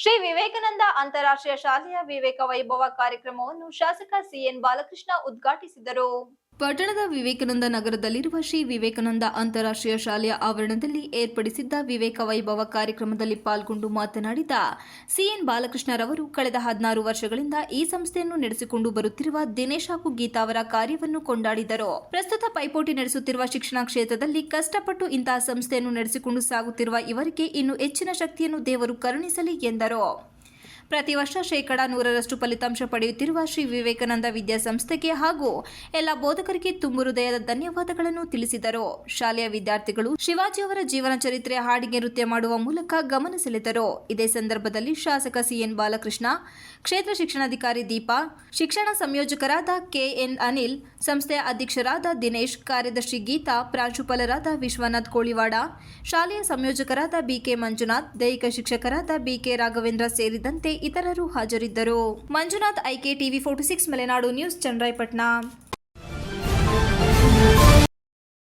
ಶ್ರೀ ವಿವೇಕಾನಂದ ಅಂತಾರಾಷ್ಟ್ರೀಯ ಶಾಲೆಯ ವಿವೇಕ ವೈಭವ ಕಾರ್ಯಕ್ರಮವನ್ನು ಶಾಸಕ ಸಿಎನ್ ಬಾಲಕೃಷ್ಣ ಉದ್ಘಾಟಿಸಿದರು. ಪಟ್ಟಣದ ವಿವೇಕಾನಂದ ನಗರದಲ್ಲಿರುವ ಶ್ರೀ ವಿವೇಕಾನಂದ ಅಂತಾರಾಷ್ಟ್ರೀಯ ಶಾಲೆಯ ಆವರಣದಲ್ಲಿ ಏರ್ಪಡಿಸಿದ್ದ ವಿವೇಕ ವೈಭವ ಕಾರ್ಯಕ್ರಮದಲ್ಲಿ ಪಾಲ್ಗೊಂಡು ಮಾತನಾಡಿದ ಸಿಎನ್ ಬಾಲಕೃಷ್ಣರವರು, ಕಳೆದ ಹದಿನಾರು ವರ್ಷಗಳಿಂದ ಈ ಸಂಸ್ಥೆಯನ್ನು ನಡೆಸಿಕೊಂಡು ಬರುತ್ತಿರುವ ದಿನೇಶ್ ಹಾಗೂ ಗೀತಾ ಅವರ ಕಾರ್ಯವನ್ನು ಕೊಂಡಾಡಿದರು. ಪ್ರಸ್ತುತ ಪೈಪೋಟಿ ನಡೆಸುತ್ತಿರುವ ಶಿಕ್ಷಣ ಕ್ಷೇತ್ರದಲ್ಲಿ ಕಷ್ಟಪಟ್ಟು ಇಂತಹ ಸಂಸ್ಥೆಯನ್ನು ನಡೆಸಿಕೊಂಡು ಸಾಗುತ್ತಿರುವ ಇವರಿಗೆ ಇನ್ನು ಹೆಚ್ಚಿನ ಶಕ್ತಿಯನ್ನು ದೇವರು ಕರುಣಿಸಲಿ ಎಂದರು. ಪ್ರತಿ ವರ್ಷ ಶೇಕಡಾ ನೂರರಷ್ಟು ಫಲಿತಾಂಶ ಪಡೆಯುತ್ತಿರುವ ಶ್ರೀ ವಿವೇಕಾನಂದ ವಿದ್ಯಾಸಂಸ್ಥೆಗೆ ಹಾಗೂ ಎಲ್ಲ ಬೋಧಕರಿಗೆ ತುಂಬು ಹೃದಯದ ಧನ್ಯವಾದಗಳನ್ನು ತಿಳಿಸಿದರು. ಶಾಲೆಯ ವಿದ್ಯಾರ್ಥಿಗಳು ಶಿವಾಜಿ ಅವರ ಜೀವನ ಚರಿತ್ರೆ ಹಾಡಿಗೆ ನೃತ್ಯ ಮಾಡುವ ಮೂಲಕ ಗಮನ ಸೆಳೆದರು. ಇದೇ ಸಂದರ್ಭದಲ್ಲಿ ಶಾಸಕ ಸಿಎನ್ ಬಾಲಕೃಷ್ಣ, ಕ್ಷೇತ್ರ ಶಿಕ್ಷಣಾಧಿಕಾರಿ ದೀಪಾ, ಶಿಕ್ಷಣ ಸಂಯೋಜಕರಾದ ಕೆಎನ್ ಅನಿಲ್, ಸಂಸ್ಥೆಯ ಅಧ್ಯಕ್ಷರಾದ ದಿನೇಶ್, ಕಾರ್ಯದರ್ಶಿ ಗೀತಾ, ಪ್ರಾಂಶುಪಾಲರಾದ ವಿಶ್ವನಾಥ್ ಕೋಳಿವಾಡ, ಶಾಲೆಯ ಸಂಯೋಜಕರಾದ ಬಿಕೆ ಮಂಜುನಾಥ್, ದೈಹಿಕ ಶಿಕ್ಷಕರಾದ ಬಿಕೆ ರಾಘವೇಂದ್ರ ಸೇರಿದಂತೆ ಇತರರು ಹಾಜರಿದ್ದರು. Manjunath IK TV forty six Malenadu news Channarayapatna.